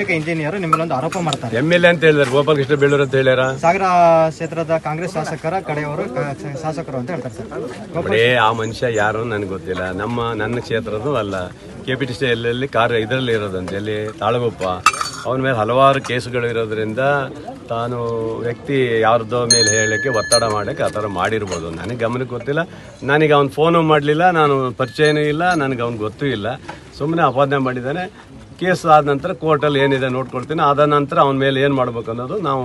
ಸಹಾಯಕ ಇಂಜಿನಿಯರ್ ನಿಮ್ಮ ಮೇಲೆ ಒಂದು ಆರೋಪ ಮಾಡ್ತಾರೆ. ಎಂ ಎಲ್ ಎ ಅಂತ ಹೇಳಿದಾರೆ ಗೋಪಾಲಕೃಷ್ಣ ಬೇಳೂರು ಅಂತ ಹೇಳ್ಯಾರ. ಸಾಗರ ಕ್ಷೇತ್ರದ ಕಾಂಗ್ರೆಸ್ ಶಾಸಕರ ಕಡೆಯವರು ಕ- ಶಾಸಕರು ಅಂತ ಹೇಳ್ತಾರೆ ಸರ್. ಗೋಪಾಲ್ ಆ ಮನುಷ್ಯ ಯಾರು ನನಗೆ ಗೊತ್ತಿಲ್ಲ. ನಮ್ಮ ನನ್ನ ಕ್ಷೇತ್ರದ್ದು ಅಲ್ಲ. ಕೆ ಪಿ ಟಿ ಸಿ ಎಲ್ಲೆಲ್ಲಿ ಕಾರ್ಯ ಇದರಲ್ಲಿ ಇರೋದಂತೆ. ಅಲ್ಲಿ ತಾಳಗುಪ್ಪ ಅವನ ಮೇಲೆ ಹಲವಾರು ಕೇಸುಗಳು ಇರೋದ್ರಿಂದ ತಾನು ವ್ಯಕ್ತಿ ಯಾರ್ದೋ ಮೇಲೆ ಹೇಳಕ್ಕೆ ಒತ್ತಡ ಮಾಡಕ್ಕೆ ಆ ಥರ ಮಾಡಿರ್ಬೋದು. ನನಗೆ ಗಮನಕ್ಕೆ ಗೊತ್ತಿಲ್ಲ. ನನಗೆ ಅವ್ನು ಫೋನು ಮಾಡಲಿಲ್ಲ ನಾನು ಪರಿಚಯನೂ ಇಲ್ಲ ನನಗೆ ಅವ್ನು ಗೊತ್ತೂ ಇಲ್ಲ. ಸುಮ್ಮನೆ ಅಪಾದನೆ ಮಾಡಿದ್ದಾನೆ. ಕೇಸ್ ಆದ ನಂತರ ಕೋರ್ಟಲ್ಲಿ ಏನಿದೆ ನೋಡ್ಕೊಳ್ತೀನಿ. ಆದ ನಂತರ ಅವನ ಮೇಲೆ ಏನು ಮಾಡ್ಬೇಕು ಅನ್ನೋದು ನಾವು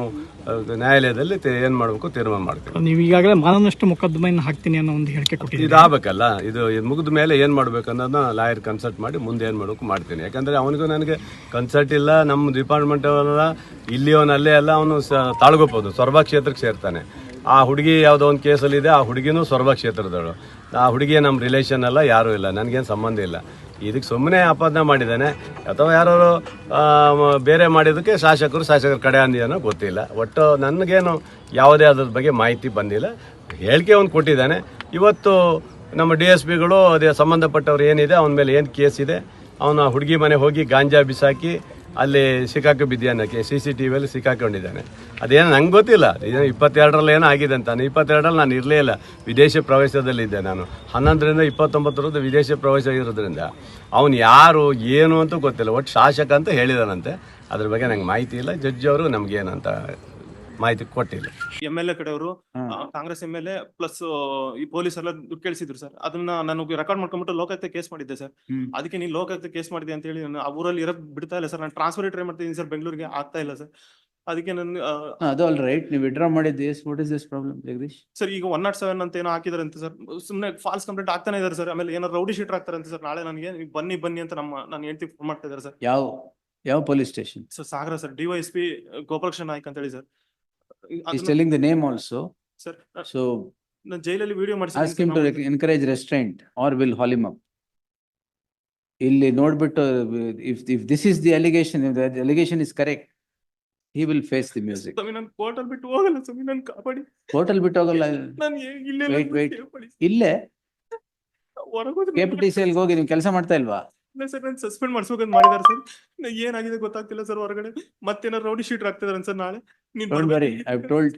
ನ್ಯಾಯಾಲಯದಲ್ಲಿ ಏನು ಮಾಡಬೇಕು ತೀರ್ಮಾನ ಮಾಡ್ತೀವಿ. ನೀವು ಈಗಾಗಲೇ ಮಾನನಷ್ಟ ಮೊಕದ್ದಮೆಯನ್ನು ಹಾಕ್ತೀನಿ ಅನ್ನೋ ಒಂದು ಹೇಳಿಕೆ ಕೊಟ್ಟಿದ್ದೀನಿ ಇದು ಆಗ್ಬೇಕಲ್ಲ ಇದು ಇದು ಮುಗಿದ ಮೇಲೆ ಏನು ಮಾಡಬೇಕು ಅನ್ನೋದನ್ನ ಲಾಯರ್ ಕನ್ಸಲ್ಟ್ ಮಾಡಿ ಮುಂದೆ ಏನು ಮಾಡಬೇಕು ಮಾಡ್ತೀನಿ. ಯಾಕಂದರೆ ಅವನಿಗೂ ನನಗೆ ಕನ್ಸಲ್ಟ್ ಇಲ್ಲ ನಮ್ಮ ಡಿಪಾರ್ಟ್ಮೆಂಟ್ ಅವರೆಲ್ಲ ಇಲ್ಲಿ ಅವನಲ್ಲೇ ಅಲ್ಲ ಅವನು ಸ ತಾಳ್ಗೋಬೋದು ಸೊರಬ ಕ್ಷೇತ್ರಕ್ಕೆ ಸೇರ್ತಾನೆ. ಆ ಹುಡುಗಿ ಯಾವುದೋ ಒಂದು ಕೇಸಲ್ಲಿದೆ ಆ ಹುಡುಗಿನೂ ಸೊರಬ ಕ್ಷೇತ್ರದವಳು ಆ ಹುಡುಗಿ ನಮ್ಮ ರಿಲೇಷನ್ ಅಲ್ಲ ಯಾರೂ ಇಲ್ಲ ನನಗೇನು ಸಂಬಂಧ ಇಲ್ಲ. ಇದಕ್ಕೆ ಸುಮ್ಮನೆ ಆಪಾದನೆ ಮಾಡಿದ್ದಾನೆ. ಅಥವಾ ಯಾರು ಬೇರೆ ಮಾಡಿದ್ದಕ್ಕೆ ಶಾಸಕರು ಶಾಸಕರು ಕಡೆ ಅಂದಿದ್ದಾನೋ ಗೊತ್ತಿಲ್ಲ. ಒಟ್ಟು ನನಗೇನು ಯಾವುದೇ ಅದ್ರ ಬಗ್ಗೆ ಮಾಹಿತಿ ಬಂದಿಲ್ಲ. ಹೇಳಿಕೆ ಒಂದು ಕೊಟ್ಟಿದ್ದಾನೆ. ಇವತ್ತು ನಮ್ಮ ಡಿ ಎಸ್ ಪಿಗಳು ಅದೇ ಸಂಬಂಧಪಟ್ಟವ್ರು ಏನಿದೆ, ಅವನ ಮೇಲೆ ಏನು ಕೇಸ್ ಇದೆ, ಅವನ ಹುಡುಗಿ ಮನೆ ಹೋಗಿ ಗಾಂಜಾ ಬಿಸಾಕಿ ಅಲ್ಲಿ ಸಿಕ್ಕಾಕಿ ಬಿದ್ದಿಯಾನಕ್ಕೆ ಸಿ ಸಿ ಟಿ ವಿಯಲ್ಲಿ ಸಿಕ್ಕಾಕೊಂಡಿದ್ದಾನೆ ಅದೇನು ನಂಗೆ ಗೊತ್ತಿಲ್ಲ. ಇದು ಇಪ್ಪತ್ತೆರಡರಲ್ಲಿ ಏನೋ ಆಗಿದೆ ಅಂತ. ಇಪ್ಪತ್ತೆರಡರಲ್ಲಿ ನಾನು ಇರಲೇ ಇಲ್ಲ. ವಿದೇಶ ಪ್ರವೇಶದಲ್ಲಿದ್ದೆ ನಾನು. ಹನ್ನೊಂದರಿಂದ ಇಪ್ಪತ್ತೊಂಬತ್ತರದ್ದು ವಿದೇಶ ಪ್ರವೇಶ ಇರೋದ್ರಿಂದ. ಅವನು ಯಾರು, ಏನು ಅಂತ ಗೊತ್ತಿಲ್ಲ. ಒಟ್ಟು ಶಾಸಕ ಅಂತ ಹೇಳಿದಾನಂತೆ. ಅದ್ರ ಬಗ್ಗೆ ನಂಗೆ ಮಾಹಿತಿ ಇಲ್ಲ. ಜಡ್ಜ್ ಅವರು ನಮಗೇನಂತ ಮಾಹಿತಿ ಕೊಟ್ಟಿಲ್ಲ. ಎಂ ಎಲ್ ಎ ಕಡೆಯವರು Congress M L A plus ಈ ಪೊಲೀಸ್ ಎಲ್ಲ ದುಡ್ಡು ಕೇಳಿಸಿದ್ರು ಸರ್. ಅದನ್ನ ನಾನು ರೆಕಾರ್ಡ್ ಮಾಡ್ಕೊಂಡ್ಬಿಟ್ಟು ಲೋಕಾಯುಕ್ತ ಕೇಸ್ ಮಾಡಿದ್ದೆ ಸರ್. ಅದಕ್ಕೆ ನೀವು ಲೋಕಾಯುಕ್ತ ಕೇಸ್ ಮಾಡಿದೆ ಅಂತ ಹೇಳಿ ನಾನು ಆ ಊರಲ್ಲಿ ಇರಕ್ ಬಿಡ್ತಾ ಇಲ್ಲ ಸರ್. ನಾನು ಟ್ರಾನ್ಸ್ಫರ್ ಟ್ರೈ ಮಾಡ್ತೀನಿ ಸರ್ ಬೆಂಗಳೂರಿಗೆ ಆಗ್ತಾ ಇಲ್ಲ ಸರ್. ಅದಕ್ಕೆ ನಾನು ಅದು ಆಲ್ ರೈಟ್ ನೀವು ವಿಡ್ರಾ ಮಾಡಿದ್ದು yes what is this problem Jagadish? Sir ಈಗ ಒನ್ ನಾಟ್ ಸೆವೆನ್ ಅಂತ ಏನೋ ಹಾಕಿದಾರೆ ಅಂತ ಸರ್. ಸುಮ್ಮನೆ ಫಾಲ್ಸ್ ಕಂಪ್ಲೇಂಟ್ ಆಗ್ತಾನೆ ಇದಾರೆ ಸರ್. ಆಮೇಲೆ ಏನೋ ರೌಡಿ ಶೀಟರ್ ಆಗ್ತಾರೆ ಅಂತ ಸರ್. ನಾಳೆ ನನಗೆ ನೀವು ಬನ್ನಿ ಬನ್ನಿ ಅಂತ ನಮ್ಮ ನಾನು ಹೇಳ್ತಿ ಫೋನ್ ಮಾಡ್ತಾ ಇದ್ದಾರೆ ಸರ್. ಯಾವ ಯಾವ police station sir Sagara sir. DySP Y S P Gopalakrishna Naik ಅಂತ ಹೇಳಿ sir. Is telling the name also sir so ನಾನು ಜೈಲಲ್ಲಿ video ask him to encourage restaurant or will haul him up ಇಲ್ಲಿ ನೋಡ್ಬಿಟ್ಟು if if this is the allegation allegation is correct he will face the music ಸ್ವಾಮಿ ನಾನು ಕೋರ್ಟಲ್ಲಿ ಬಿಟ್ಟು ಹೋಗಲ್ಲ ಸ್ವಾಮಿ ನಾನು ಕಾಪಾಡಿ. ಹೋಟೆಲ್ ಬಿಟ್ಟು ಹೋಗಲ್ಲ. ನಾನು ಇಲ್ಲೇ Wait, wait. ಇಲ್ಲೇ ಕೆ ಪಿ ಟಿ ಸಿ ಹೋಗಿ ನೀವು ಕೆಲಸ ಮಾಡ್ತಾ ಇಲ್ವಾ? ಸರ್ ನಾನು ಸಸ್ಪೆಂಡ್ ಮಾಡಿಸ್ಬೇಕಂತ ಮಾಡಿದಾರೆ ಸರ್ ಏನಾಗಿದೆ ಗೊತ್ತಾಗ್ತಿಲ್ಲ ಸರ್ ಹೊರಗಡೆ. ಮತ್ತೇನಾರು ರೌಡಿ ಶೀಟರ್ ಆಗ್ತಿದಾರೆ ಸರ್ ನಾಳೆ? ನೀನ್ ಟೋಲ್ಡ್